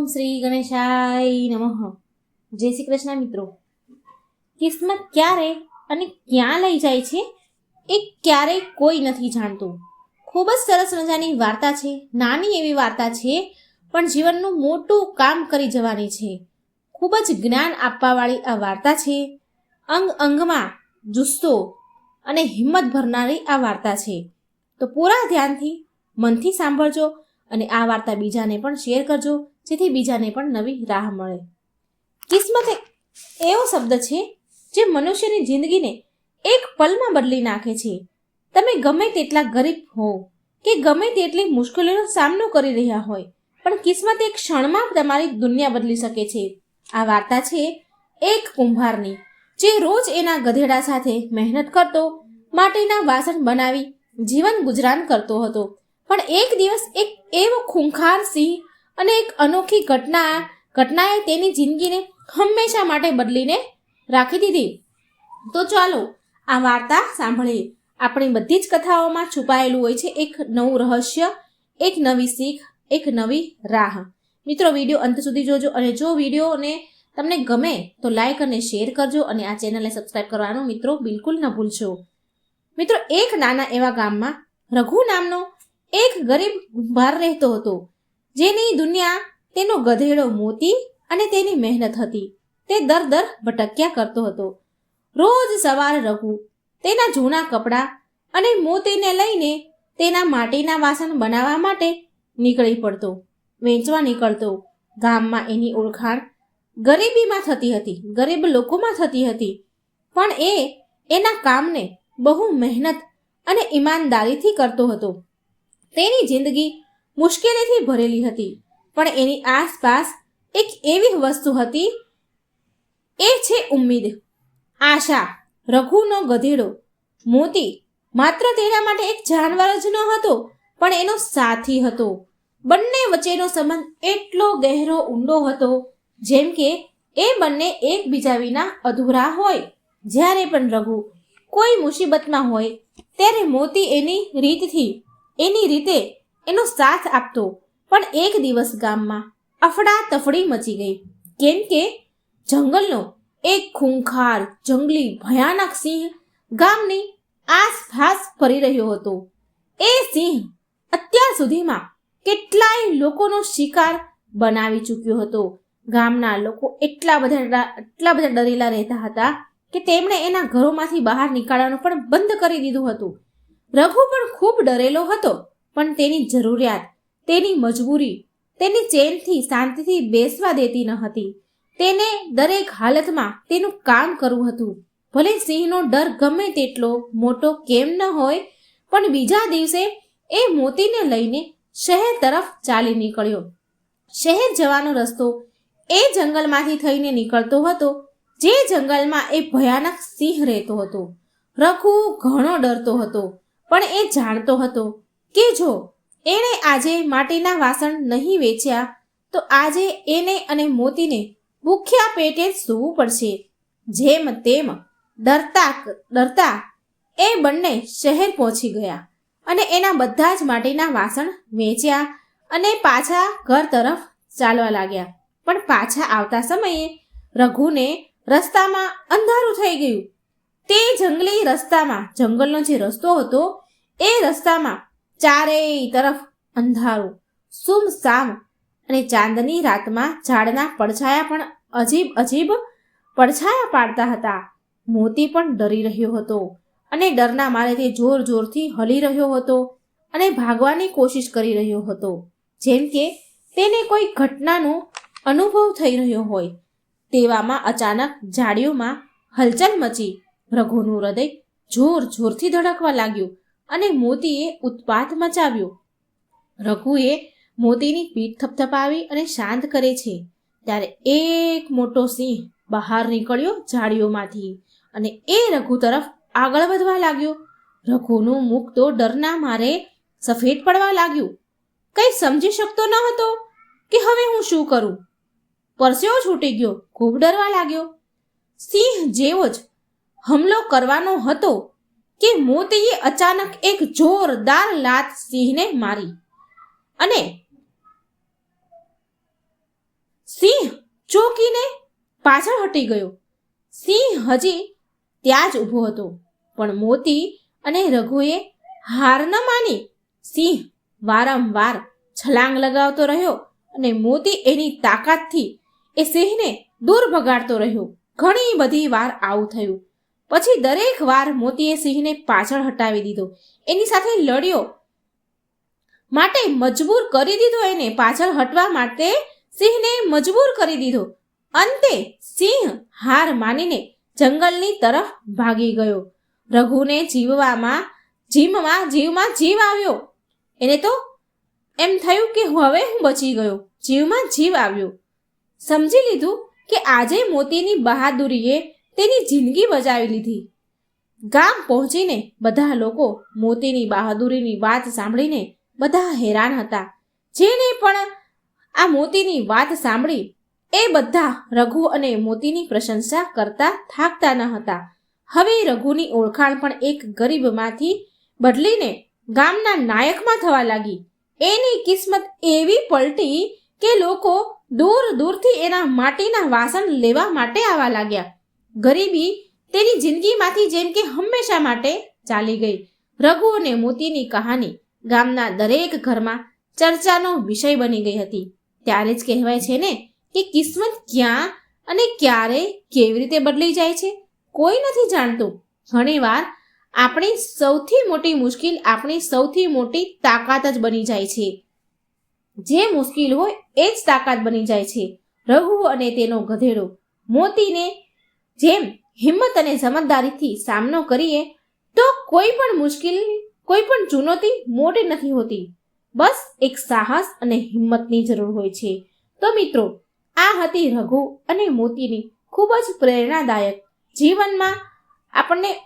ઓમ શ્રી ગણેશાય નમઃ. જય શ્રી કૃષ્ણ મિત્રો. કિસ્મત ક્યારે અને ક્યાં લઈ જાય છે એ ક્યારેય કોઈ નથી જાણતું. ખૂબ જ સરસ મજાની વાર્તા છે, નાની એવી વાર્તા છે, પણ જીવનનું મોટું કામ કરી જવાની છે. ખૂબ જ જ્ઞાન આપવાવાળી આ વાર્તા છે. અંગ અંગમાં જુસ્સો અને હિંમત ભરનારી આ વાર્તા છે. તો પૂરા ધ્યાનથી મનથી સાંભળજો અને આ વાર્તા બીજાને પણ શેર કરજો. જેથી બીજાને પણ નવી રાહ મળે. કિસ્મત એક એવો શબ્દ છે જે મનુષ્યની જિંદગીને એક પલમાં બદલી નાખે છે. તમે ગમે તેટલા ગરીબ હો કે ગમે તેટલી મુશ્કેલીનો સામનો કરી રહ્યા હોય, પણ કિસ્મત એક ક્ષણમાં તમારી દુનિયા બદલી શકે છે. આ વાર્તા છે એક કુંભારની, જે રોજ એના ગધેડા સાથે મહેનત કરતો, માટીના વાસણ બનાવી, જીવન ગુજરાન કરતો હતો. પણ એક દિવસ એક એવો ખૂંખાર સિંહ અને એક અનોખી ઘટના ઘટનાએ તેની જિંદગીને હંમેશા માટે બદલીને રાખી દીધી. તો ચાલો આ વાર્તા સાંભળીએ. આપણી બધી જ કથાઓમાં છુપાયેલું હોય છે એક નવું રહસ્ય, એક નવી શીખ, એક નવી રાહ. મિત્રો, વીડિયો અંત સુધી જોજો અને જો વિડીયોને તમને ગમે તો લાઈક અને શેર કરજો અને આ ચેનલને સબસ્ક્રાઈબ કરવાનું મિત્રો બિલકુલ ન ભૂલશો. મિત્રો, એક નાના એવા ગામમાં રઘુ નામનો એક ગરીબ ભાર રહેતો હતો. જેની દુનિયા તેનો ગધેડો મોતી અને તેની મહેનત હતી. તે દર દર ભટક્યા કરતો હતો. રોજ સવારે રઘુ તેના જૂના કપડાં અને મોતીને લઈને તેના માટીના વાસણ બનાવવા માટે નીકળી પડતો. વેચવા નીકળતો. ગામમાં એની ઓળખાણ ગરીબીમાં થતી હતી, ગરીબ લોકોમાં થતી હતી. પણ એ એના કામને બહુ મહેનત અને ઈમાનદારીથી કરતો હતો. તેની જિંદગી મુશ્કેલીથી ભરેલી હતી. પણ એની આસપાસ એક એવી વસ્તુ હતી, એ છે ઉમ્મીદ. આશા, રઘુનો ગધેડો. મોતી માત્ર તેના માટે એક જાનવર જ ન હતો, પણ એનો સાથી હતો. બંને વચ્ચેનો સંબંધ એટલો ગહેરો ઊંડો હતો, જેમ કે એ બંને એકબીજા વિના અધૂરા હોય. જ્યારે પણ રઘુ કોઈ મુસીબતમાં હોય, ત્યારે મોતી એની રીતથી, એની રીતે એનો સાથ આપતો. પણ એક દિવસ ગામમાં અફડા તફડી મચી ગઈ. કેમ કે જંગલનો એક ખૂંખાર, જંગલી, ભયાનક સિંહ ગામની આસપાસ ફરી રહ્યો હતો. એ સિંહ અત્યાર સુધીમાં કેટલાય લોકોનો શિકાર બનાવી ચૂક્યો હતો. ગામના લોકો એટલા બધા એટલા બધા ડરેલા રહેતા હતા કે તેમણે એના ઘરોમાંથી બહાર નીકળવાનું પણ બંધ કરી દીધું હતું. રઘુ પણ ખૂબ ડરેલો હતો. પણ તેની જરૂરિયાત, તેની મજબૂરી, તેની ચેનથી શાંતિથી બેસવા દેતી ન હતી. તેને દરેક હાલતમાં તેનું કામ કરવું હતું. ભલે સિંહનો ડર ગમે તેટલો મોટો કેમ ન હોય, પણ બીજા દિવસે એ મોતીને લઈને શહેર તરફ ચાલી નીકળ્યો. શહેર જવાનો રસ્તો એ જંગલમાંથી થઈને નીકળતો હતો, જે જંગલમાં એ ભયાનક સિંહ રહેતો હતો. રઘુ ઘણો ડરતો હતો, પણ એ જાણતો હતો કે જો એણે આજે માટીના વાસણ નહીં વેચ્યા, તો આજે એને અને મોતીને ભૂખ્યા પેટે સૂવું પડશે. જેમ તેમ ડરતા ડરતા એ બંને શહેર પહોંચી ગયા અને એના બધા જ માટીના વાસણ વેચ્યા અને પાછા ઘર તરફ ચાલવા લાગ્યા. પણ પાછા આવતા સમયે રઘુને રસ્તામાં અંધારું થઈ ગયું. તે જંગલી રસ્તામાં, જંગલનો જે રસ્તો હતો, એ રસ્તામાં ચારેય તરફ અંધારું સુમસામ અને ચાંદની રાતમાં ઝાડના પડછાયા પણ અજીબ અજીબ પડછાયા પાડતા હતા. મોતી પણ ડરી રહ્યો હતો અને ડરના મારે તે જોર જોરથી હલી રહ્યો હતો અને ભાગવાની કોશિશ કરી રહ્યો હતો. જેમ કે તેને કોઈ ઘટનાનો અનુભવ થઈ રહ્યો હોય. તેવામાં અચાનક ઝાડીઓમાં હલચલ મચી. રઘુનું હૃદય જોર જોરથી ધડકવા લાગ્યું. અને મોતીએ ઉત્પાત મચાવ્યો. રઘુએ મોતીની પીઠ થપથપાવી અને શાંત કરે છે. ત્યારે એક મોટો સિંહ બહાર નીકળ્યો ઝાડીઓમાંથી અને એ રઘુ તરફ આગળ વધવા લાગ્યો. રઘુનું મુખ તો ડરના મારે સફેદ પડવા લાગ્યું. કંઈ સમજી શકતો ન હતો કે હવે હું શું કરું. પરસેવો છૂટી ગયો, ખૂબ ડરવા લાગ્યો. સિંહ જેવો જ હમલો કરવાનો હતો. કે મોતીએ અચાનક એક જોરદાર લાત સિંહને મારી. અને સિંહ ચોકીને પાછળ હટી ગયો. સિંહ હજી ત્યાં જ ઊભો હતો. પણ મોતી અને રઘુએ હાર ન માની સિંહ વારંવાર છલાંગ લગાવતો રહ્યો અને મોતી એની તાકાતથી એ સિંહને દૂર ભગાડતો રહ્યો. ઘણી બધી વાર આવું થયું. પછી દરેક વાર મોતીએ સિંહને પાછળ હટાવી દીધો. એની સાથે લડ્યો. માટે મજબૂર કરી દીધો એને. પાછળ હટવા માટે સિંહને મજબૂર કરી દીધો. અંતે સિંહ હાર માનીને જંગલની તરફ ભાગી ગયો. રઘુને જીવવામાં જીવમાં જીવમાં જીવ આવ્યો. એને તો એમ થયું કે હવે હું બચી ગયો. જીવમાં જીવ આવ્યો. સમજી લીધું કે આજે મોતીની બહાદુરીએ તેની જિંદગી બચાવી લીધી. ગામ પહોંચીને બધા લોકો મોતીની બહાદુરીની વાત સાંભળીને બધા હેરાન હતા. જેને પણ આ મોતીની વાત સાંભળી એ બધા રઘુ અને મોતીની પ્રશંસા કરતા થાકતા ન હતા. હવે રઘુની ઓળખાણ પણ એક ગરીબમાંથી બદલીને ગામના નાયકમાં થવા લાગી. એની કિસ્મત એવી પલટી કે લોકો દૂર દૂરથી એના માટીના વાસણ લેવા માટે આવવા લાગ્યા. ગરીબી તેની જિંદગીમાંથી જેમ કે હંમેશા માટે ચાલી ગઈ. રઘુ અને મોતીની કહાની ગામના દરેક ઘરમાં ચર્ચાનો વિષય બની ગઈ હતી. ત્યારે જ કહેવાય છે ને કે કિસ્મત ક્યાં અને ક્યારે કેવી રીતે બદલી જાય છે? કોઈ નથી જાણતું. ઘણીવાર આપણી સૌથી મોટી મુશ્કેલ આપણી સૌથી મોટી તાકાત જ બની જાય છે. જે મુશ્કેલ હોય એ જ તાકાત બની જાય છે. રઘુ અને તેનો ગધેડો મોતીને જેમ હિંમત અને સમજદારીથી સામનો કરીએ, તો કોઈ પણ મુશ્કેલ, કોઈ પણ ચુનૌતી મોટી નથી હોતી. બસ એક સાહસ અને હિંમતની જરૂર હોય છે. તો મિત્રો, આ હતી રઘુ અને મોતીની ખૂબ જ પ્રેરણાદાયક જીવનમાં આપણને